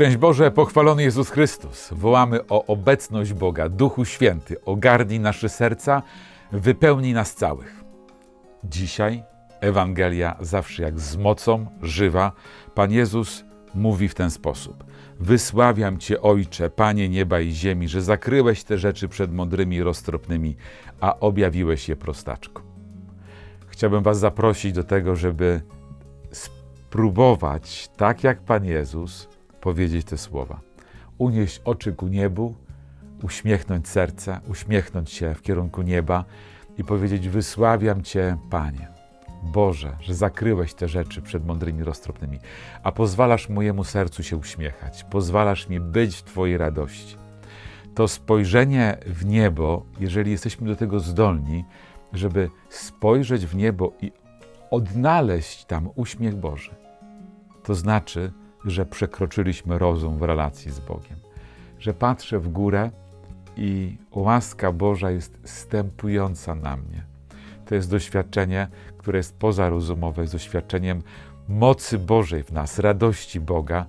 Szczęść Boże, pochwalony Jezus Chrystus. Wołamy o obecność Boga, Duchu Święty. Ogarnij nasze serca, wypełnij nas całych. Dzisiaj Ewangelia zawsze jak z mocą, żywa. Pan Jezus mówi w ten sposób. Wysławiam Cię, Ojcze, Panie nieba i ziemi, że zakryłeś te rzeczy przed mądrymi i roztropnymi, a objawiłeś je prostaczkom. Chciałbym Was zaprosić do tego, żeby spróbować, tak jak Pan Jezus, powiedzieć te słowa. Unieść oczy ku niebu, uśmiechnąć serce, uśmiechnąć się w kierunku nieba i powiedzieć: Wysławiam Cię, Panie. Boże, że zakryłeś te rzeczy przed mądrymi roztropnymi, a pozwalasz mojemu sercu się uśmiechać, pozwalasz mi być w Twojej radości. To spojrzenie w niebo, jeżeli jesteśmy do tego zdolni, żeby spojrzeć w niebo i odnaleźć tam uśmiech Boży, to znaczy, że przekroczyliśmy rozum w relacji z Bogiem. Że patrzę w górę i łaska Boża jest stępująca na mnie. To jest doświadczenie, które jest pozarozumowe, jest doświadczeniem mocy Bożej w nas, radości Boga.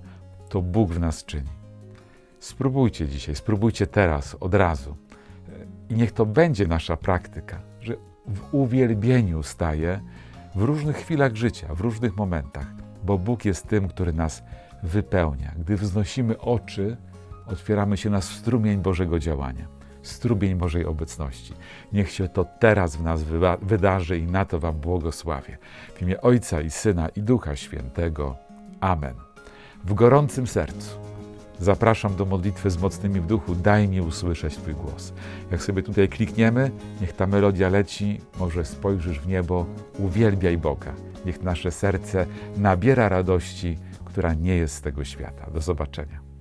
To Bóg w nas czyni. Spróbujcie dzisiaj, spróbujcie teraz, od razu. I niech to będzie nasza praktyka, że w uwielbieniu staje w różnych chwilach życia, w różnych momentach, bo Bóg jest tym, który nas wypełnia. Gdy wznosimy oczy, otwieramy się na strumień Bożego działania, strumień Bożej obecności. Niech się to teraz w nas wydarzy i na to Wam błogosławię. W imię Ojca i Syna i Ducha Świętego. Amen. W gorącym sercu zapraszam do modlitwy z mocnymi w duchu. Daj mi usłyszeć Twój głos. Jak sobie tutaj klikniemy, niech ta melodia leci, może spojrzysz w niebo, uwielbiaj Boga. Niech nasze serce nabiera radości, która nie jest z tego świata. Do zobaczenia.